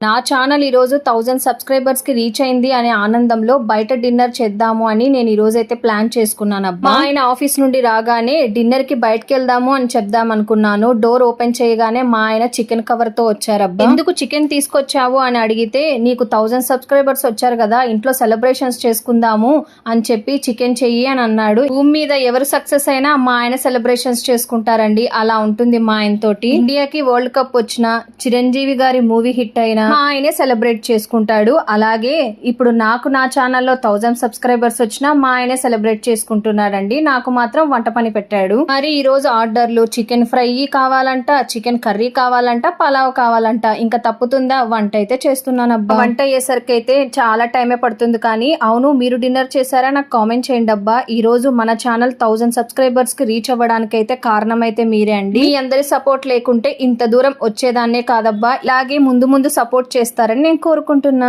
నా ఛానల్ ఈరోజు థౌజండ్ సబ్స్క్రైబర్స్కి రీచ్ అయింది అనే ఆనందంలో బయట డిన్నర్ చేద్దాము అని నేను ఈ రోజు అయితే ప్లాన్ చేసుకున్నాను అబ్బా ఆయన ఆఫీస్ నుండి రాగానే డిన్నర్కి బయటకు వెళ్దాము అని చెప్దాం అనుకున్నాను. డోర్ ఓపెన్ చేయగానే మా ఆయన చికెన్ కవర్తో వచ్చారబ్బా. ఎందుకు చికెన్ తీసుకొచ్చావు అని అడిగితే నీకు థౌజండ్ సబ్స్క్రైబర్స్ వచ్చారు కదా ఇంట్లో సెలబ్రేషన్స్ చేసుకుందాము అని చెప్పి చికెన్ చెయ్యి అని అన్నాడు. భూమి మీద ఎవరు సక్సెస్ అయినా మా ఆయన సెలబ్రేషన్స్ చేసుకుంటారండి. అలా ఉంటుంది మా ఆయన తోటి ఇండియాకి వరల్డ్ కప్ వచ్చిన చిరంజీవి గారి మూవీ హిట్ అయినా మా ఆయనే సెలబ్రేట్ చేసుకుంటాడు. అలాగే ఇప్పుడు నాకు నా ఛానల్లో థౌజండ్ సబ్స్క్రైబర్స్ వచ్చినా మా ఆయనే సెలబ్రేట్ చేసుకుంటున్నాడండి. నాకు మాత్రం వంట పని పెట్టాడు. మరి ఈ రోజు ఆర్డర్లు చికెన్ ఫ్రై కావాలంట చికెన్ కర్రీ కావాలంట పలావ్ కావాలంట. ఇంకా తప్పుతుందా? వంట అయితే చేస్తున్నాను అబ్బా వంట అయ్యేసరికి అయితే చాలా టైమే పడుతుంది కానీ అవును మీరు డిన్నర్ చేశారా? నాకు కామెంట్ చేయండి అబ్బా. ఈ రోజు మన ఛానల్ థౌజండ్ సబ్స్క్రైబర్స్కి రీచ్ అవ్వడానికి అయితే కారణం అయితే మీరే అండి. మీ అందరి సపోర్ట్ లేకుంటే ఇంత దూరం వచ్చేదాన్నే కాదబ్బా. ఇలాగే ముందు ముందు సపోర్ట్ చేస్తారని నేను కోరుకుంటున్నా.